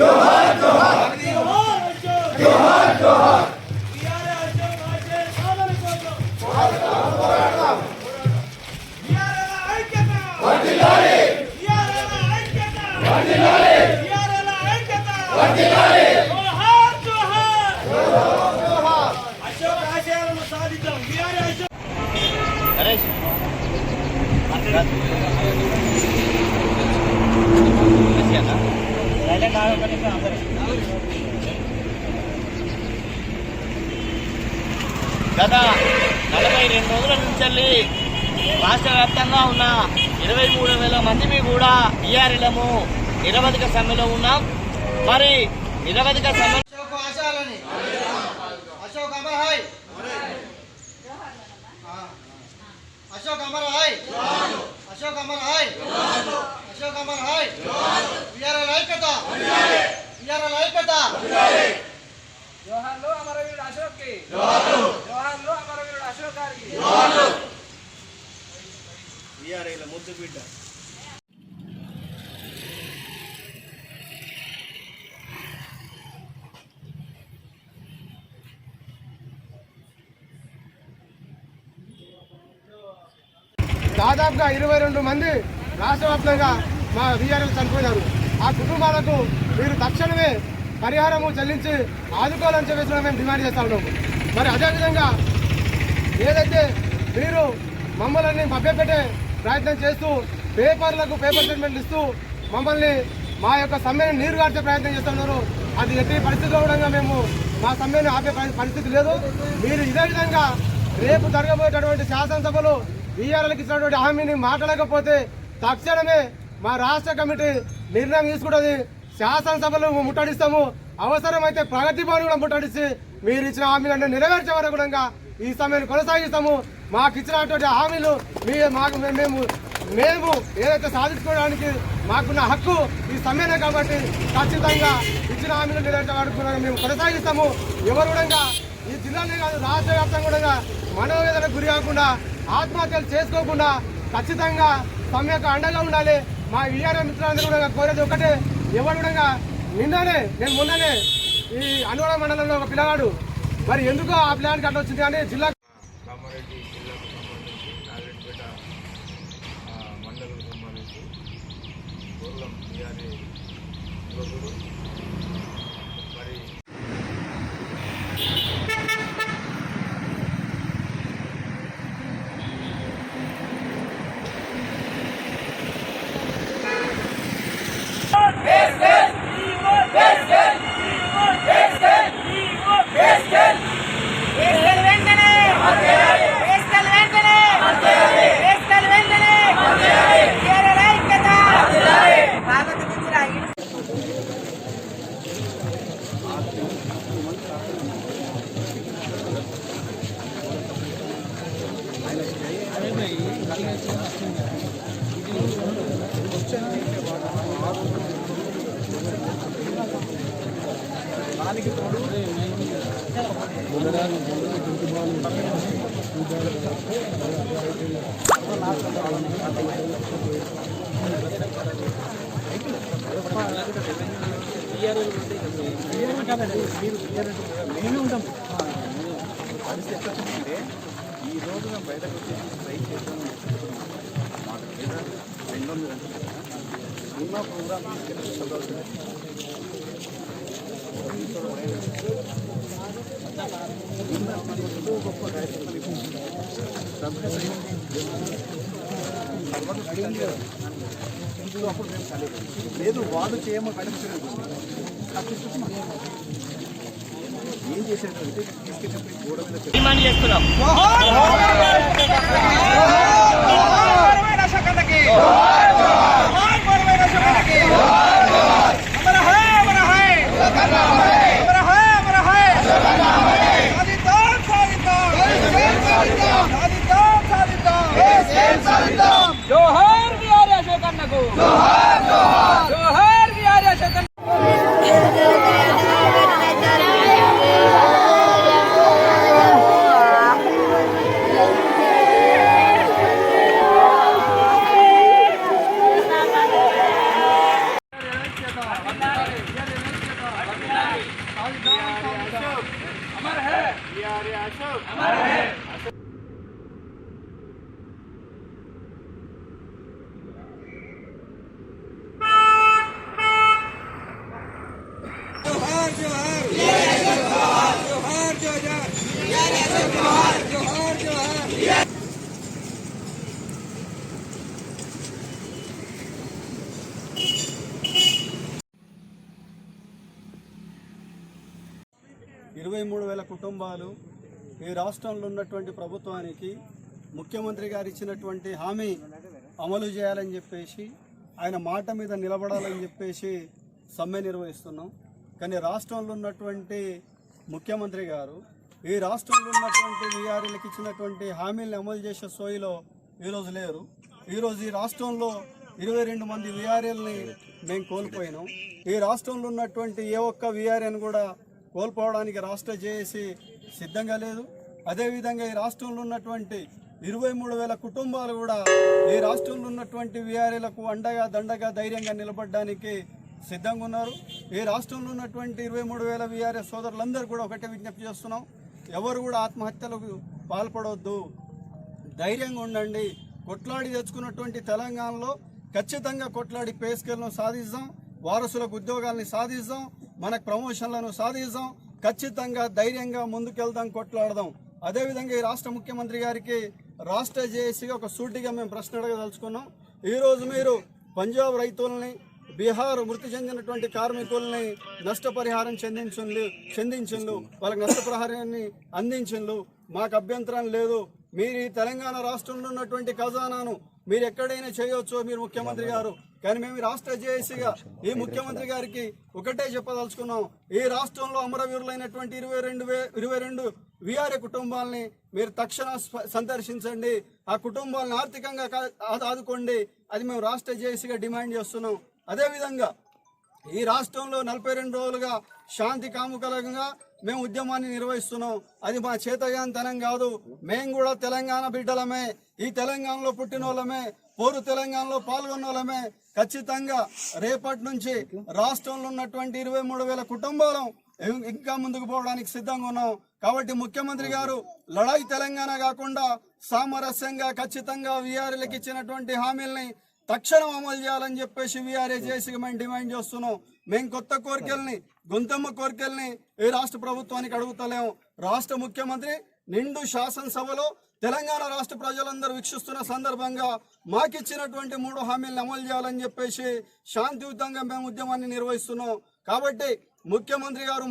జోహార్ జోహార్ జోహార్ జోహార్ నరేష్ అక్కడ గత నలభై రెండు రోజుల నుంచి రాష్ట్ర వ్యాప్తంగా ఉన్న ఇరవై మూడు వేల మందిని కూడా బీఆర్ఎలము నిరవధిక సమ్మెలో ఉన్నాం. మరి నిరవధిక సమ్మె Ashok Amar hi Ashok Amar hi Ashok Amar hi Ashok Amar హాయ్ విఆర్ఎల్ ఐక్యత విఆర్ఎల్ ఐక్యత జోహార్లు అమరవీరుడు అశోక్కి జోహార్లు అమరవీరుడు అశోక్ గారికి వీఆర్ఎల్ ముద్దు బిడ్డ. దాదాపుగా ఇరవై రెండు మంది రాష్ట్ర వ్యాప్తంగా మా వీఆర్ఎల్ చనిపోయినారు. ఆ కుటుంబాలకు మీరు తక్షణమే పరిహారము చెల్లించి ఆదుకోవాలని చెప్పేసి మేము డిమాండ్ చేస్తా ఉన్నాము. మరి అదేవిధంగా ఏదైతే మీరు మమ్మల్ని మభ్యపెట్టే ప్రయత్నం చేస్తూ పేపర్లకు పేపర్ స్టేట్మెంట్లు ఇస్తూ మమ్మల్ని మా యొక్క సమ్మెను నీరు గార్చే ప్రయత్నం చేస్తున్నారు అది ఎట్టి పరిస్థితిలో కూడా మేము మా సమ్మెను ఆపే పరిస్థితి లేదు. మీరు ఇదే విధంగా రేపు జరగబోయేటటువంటి శాసనసభలో వీఆర్ఎల్కి ఇచ్చినటువంటి హామీని మాట్లాడకపోతే తక్షణమే మా రాష్ట్ర కమిటీ నిర్ణయం తీసుకుంటుంది. శాసనసభలో ముట్టడిస్తాము. అవసరమైతే ప్రగతి భవన్ కూడా ముట్టడిస్తే మీరు ఇచ్చిన హామీలను నెరవేర్చే వరకు ఈ సమయాన్ని కొనసాగిస్తాము. మాకు ఇచ్చినటువంటి హామీలు మీ మాకు మేము మేము ఏదైతే సాధించుకోవడానికి మాకున్న హక్కు ఈ సమ్మెనే కాబట్టి ఖచ్చితంగా ఇచ్చిన హామీలు నెరవేర్చే వరకు మేము కొనసాగిస్తాము. ఎవరు కూడా ఈ జిల్లానే కాదు రాష్ట్ర వ్యాప్తంగా కూడా మనోవేదనకు గురి కాకుండా ఆత్మహత్యలు చేసుకోకుండా ఖచ్చితంగా తమ యొక్క అండగా ఉండాలి. మా విఆర్ఏ మిత్రులందరూ కూడా కోరేది ఒకటే ఎవరు కూడా నిన్ననే నేను మొన్ననే ఈ అనుగోళ మండలంలో ఒక పిల్లవాడు. మరి ఎందుకు ఆ పిల్లానికి అట్లా వచ్చింది కానీ జిల్లా కామారెడ్డి జిల్లాకు సంబంధించి నారాయణపేట మండలకు సంబంధించి గోర్లం టీఆర్ఏ యువకుడు ఈ రోజు మేము బయటకు వచ్చేసి స్ట్రైక్ చేస్తామని చెప్తున్నాం మాకు మీద ఉన్న ప్రోగ్రామ్ తీసుకెళ్ళి ఎంతో గొప్ప అప్పుడు మేము కాలేదు లేదు వాళ్ళు చేయమో కనిపించలేదు ఏం చేసేటంటే తీసుకెళ్ళినప్పుడు గోడ మీద పెట్టి డిమాండ్ చేస్తున్నాం. ఇరవై మూడు వేల కుటుంబాలు ఈ రాష్ట్రంలో ఉన్నటువంటి ప్రభుత్వానికి ముఖ్యమంత్రి గారు ఇచ్చినటువంటి హామీ అమలు చేయాలని చెప్పేసి ఆయన మాట మీద నిలబడాలని చెప్పేసి సమ్మె నిర్వహిస్తున్నాం. కానీ రాష్ట్రంలో ఉన్నటువంటి ముఖ్యమంత్రి గారు ఈ రాష్ట్రంలో ఉన్నటువంటి వీఆర్ఎల్కి ఇచ్చినటువంటి హామీలను అమలు చేసే సోయిలో ఈరోజు లేరు. ఈరోజు ఈ రాష్ట్రంలో ఇరవై రెండు మంది వీఆర్ఎల్ని మేము కోల్పోయినాం. ఈ రాష్ట్రంలో ఉన్నటువంటి ఏ ఒక్క వీఆర్ఎన్ కూడా కోల్పోవడానికి రాష్ట్ర జేఏసీ సిద్ధంగా లేదు. అదేవిధంగా ఈ రాష్ట్రంలో ఉన్నటువంటి ఇరవై మూడు వేల కుటుంబాలు కూడా ఈ రాష్ట్రంలో ఉన్నటువంటి వీఆర్ఏలకు అండగా దండగా ధైర్యంగా నిలబడడానికి సిద్ధంగా ఉన్నారు. ఈ రాష్ట్రంలో ఉన్నటువంటి ఇరవై మూడు వేల వీఆర్ఎస్ సోదరులందరూ కూడా ఒకటే విజ్ఞప్తి చేస్తున్నాం. ఎవరు కూడా ఆత్మహత్యలకు పాల్పడవద్దు ధైర్యంగా ఉండండి. కొట్లాడి తెచ్చుకున్నటువంటి తెలంగాణలో ఖచ్చితంగా కొట్లాడి పే స్కేల్ను సాధిస్తాం వారసులకు ఉద్యోగాల్ని సాధిస్తాం మనకు ప్రమోషన్లను సాధిస్తాం ఖచ్చితంగా ధైర్యంగా ముందుకెళ్దాం కొట్లాడదాం. అదేవిధంగా ఈ రాష్ట్ర ముఖ్యమంత్రి గారికి రాష్ట్ర జేఏసీగా ఒక సూటిగా మేము ప్రశ్న అడగదలుచుకున్నాం. ఈరోజు మీరు పంజాబ్ రైతుల్ని బీహార్ మృతి చెందినటువంటి కార్మికుల్ని నష్టపరిహారం చెందించు చెందించిండు వాళ్ళకి నష్టపరిహారాన్ని అందించిండు మాకు అభ్యంతరం లేదు. మీరు ఈ తెలంగాణ రాష్ట్రంలో ఉన్నటువంటి ఖజానాను మీరు ఎక్కడైనా చేయవచ్చు మీరు ముఖ్యమంత్రి గారు. కానీ మేము రాష్ట్ర జేఏసీగా ఈ ముఖ్యమంత్రి గారికి ఒకటే చెప్పదలుచుకున్నాం. ఈ రాష్ట్రంలో అమరవీరులైనటువంటి ఇరవై రెండు వే ఇరవై రెండు విఆర్ఏ కుటుంబాలని మీరు తక్షణ సందర్శించండి. ఆ కుటుంబాలను ఆర్థికంగా ఆదుకోండి. అది మేము రాష్ట్ర జేఏసీగా డిమాండ్ చేస్తున్నాం. అదేవిధంగా ఈ రాష్ట్రంలో నలభై రెండు రోజులుగా శాంతి కాముకలంగా మేము ఉద్యమాన్ని నిర్వహిస్తున్నాం. అది మా చేతగాంతనం కాదు. మేము కూడా తెలంగాణ బిడ్డలమే. ఈ తెలంగాణలో పుట్టిన వాళ్ళమే పోరు తెలంగాణలో పాల్గొన్న వాళ్ళమే ఖచ్చితంగా రేపటి నుంచి రాష్ట్రంలో ఉన్నటువంటి ఇరవై మూడు వేల కుటుంబాలు ఇంకా ముందుకు పోవడానికి సిద్ధంగా ఉన్నాం. కాబట్టి ముఖ్యమంత్రి గారు లడాయి తెలంగాణ కాకుండా సామరస్యంగా ఖచ్చితంగా వీఆర్ఎల్కి ఇచ్చినటువంటి హామీల్ని తక్షణం అమలు చేయాలని చెప్పేసి వీఆర్ఏ చేసి మేము డిమాండ్ చేస్తున్నాం. మేము కొత్త కోరికల్ని గొంతమ్మ కోరికల్ని ఏ రాష్ట్ర ప్రభుత్వానికి అడుగుతలేము రాష్ట్ర ముఖ్యమంత్రి నిండు శాసనసభలో తెలంగాణ రాష్ట్ర ప్రజలందరూ వీక్షిస్తున్న సందర్భంగా మాకిచ్చినటువంటి మూడు హామీలను అమలు చేయాలని చెప్పేసి శాంతియుతంగా మేము ఉద్యమాన్ని నిర్వహిస్తున్నాం. కాబట్టి ముఖ్యమంత్రి గారు